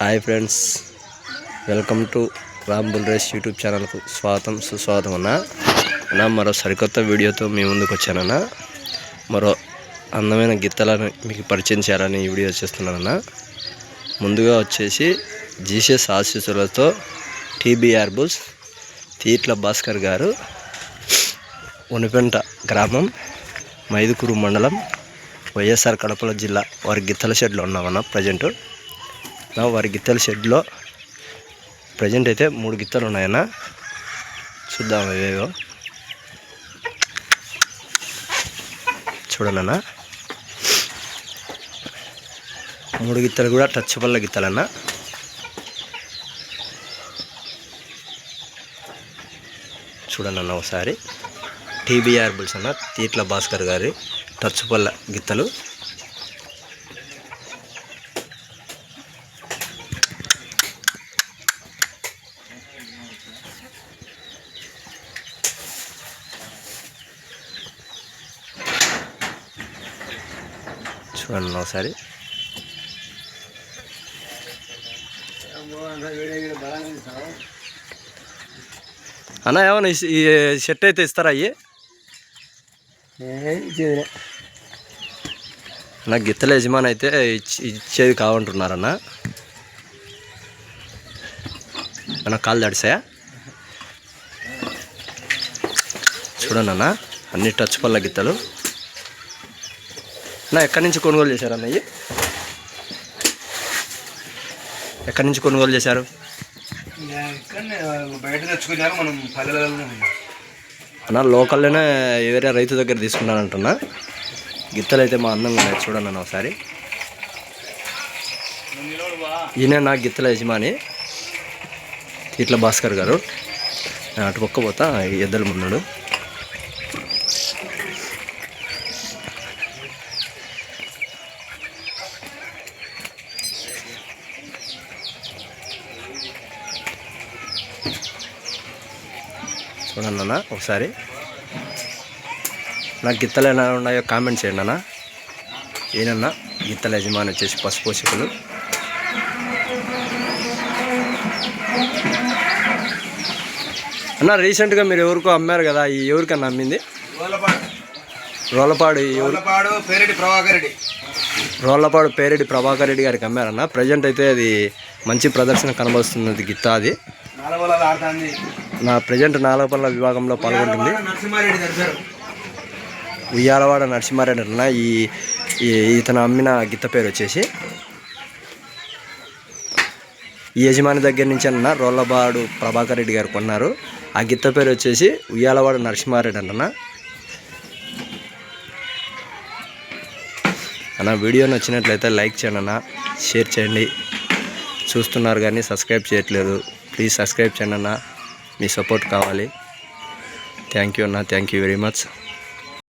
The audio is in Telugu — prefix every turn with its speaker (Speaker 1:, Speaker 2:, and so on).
Speaker 1: Hi friends welcome to Ram bull race YouTube ఛానల్కు స్వాగతం సుస్వాగతం అన్న. అన్న మరో సరికొత్త వీడియోతో మీ ముందుకు వచ్చానన్న మరో అందమైన గిత్తలను మీకు పరిచయం చేయాలని ఈ వీడియో చేస్తున్నానన్న ముందుగా వచ్చేసి జీసస్ ఆశీస్సులతో టీబీఆర్ బుల్స్ తీట్ల భాస్కర్ గారు ఉనిపెంట గ్రామం మైదుకూరు మండలం వైఎస్ఆర్ కడపల జిల్లా వారి గిత్తల షెడ్లో ఉన్నామన్న ప్రజెంటు. నా వారి గిత్తల షెడ్లో. ప్రజెంట్ అయితే మూడు గిత్తలు ఉన్నాయన్న. చూద్దాం ఇవేవో చూడనన్నా మూడు గిత్తలు కూడా టచ్ పళ్ళ గిత్తలన్నా. చూడనన్న ఒకసారి. టీబీఆర్ బుల్స్ అన్న తీట్ల భాస్కర్ గారి టచ్ పళ్ళ గిత్తలు. చూడండి ఒకసారి. అన్న ఏమన్నా ఈ- షర్ట్ అయితే ఇస్తారా అయ్యి? నా గిత్తల యజమాని అయితే ఇచ్చి- ఇచ్చేది కావంటున్నారన్న. అన్న కాళ్ళు తడిసాయా? చూడండి అన్న అన్ని టచ్ పళ్ళ గిత్తలు. నా ఎక్కడి నుంచి కొనుగోలు చేశారన్న ఇవి ఎక్కడి నుంచి కొనుగోలు చేశారు?
Speaker 2: బయట తెచ్చుకున్నారు మనం పల్లెలలో
Speaker 1: అన్న లోకల్లోనే వేరే రైతు దగ్గర తీసుకున్నానంటున్నా. గిత్తలు అయితే మా అందంగా ఉన్నాయి చూడండి అన్న ఒకసారి. ఈయన నా గిత్తల యజమాని ఇట్ల భాస్కర్ గారు. నేను అటు పక్క పోతా ఎద్దల ముందుడు. చూడండి అన్న ఒకసారి. నాకు గిత్తలు ఎలా ఉన్నాయో కామెంట్ చేయండి అన్న ఏనన్నా గిత్తల యజమాని వచ్చేసి పశు పోషకులు. అన్న రీసెంట్గా మీరు ఎవరికో అమ్మారు కదా ఈ ఎవరికన్నా అమ్మింది?
Speaker 2: రోలపాడు.
Speaker 1: రోలపాడు ఈ ఎవరు?
Speaker 2: రోలపాడు పేరెడ్డి ప్రభాకర్ రెడ్డి.
Speaker 1: రోళ్ళపాడు పేరెడ్డి ప్రభాకర్ రెడ్డి గారికి అమ్మారన్న ప్రజెంట్ అయితే అది మంచి ప్రదర్శన కనబడుతున్నది గిత్త అది. నా ప్రజెంట్ నాలుగు విభాగంలో పాల్గొంటుంది. ఉయ్యాలవాడ నరసింహారెడ్డి అన్న ఈ ఈ- ఇతను అమ్మిన గిత్త పేరు వచ్చేసి. యజమాని దగ్గర నుంచి అన్న రోళ్ళబాడు ప్రభాకర్ రెడ్డి గారు కొన్నారు. ఆ గిత్త పేరు వచ్చేసి ఉయ్యాలవాడ నరసింహారెడ్డి అన్న. అన్న వీడియో నచ్చినట్లయితే లైక్ చేయండి అన్న షేర్ చేయండి. చూస్తున్నారు కానీ సబ్స్క్రైబ్ చేయట్లేదు. ప్లీజ్ సబ్స్క్రైబ్ చేయండి అన్న. మీ సపోర్ట్ కావాలి. థ్యాంక్ యూ అన్న థ్యాంక్ యూ వెరీ మచ్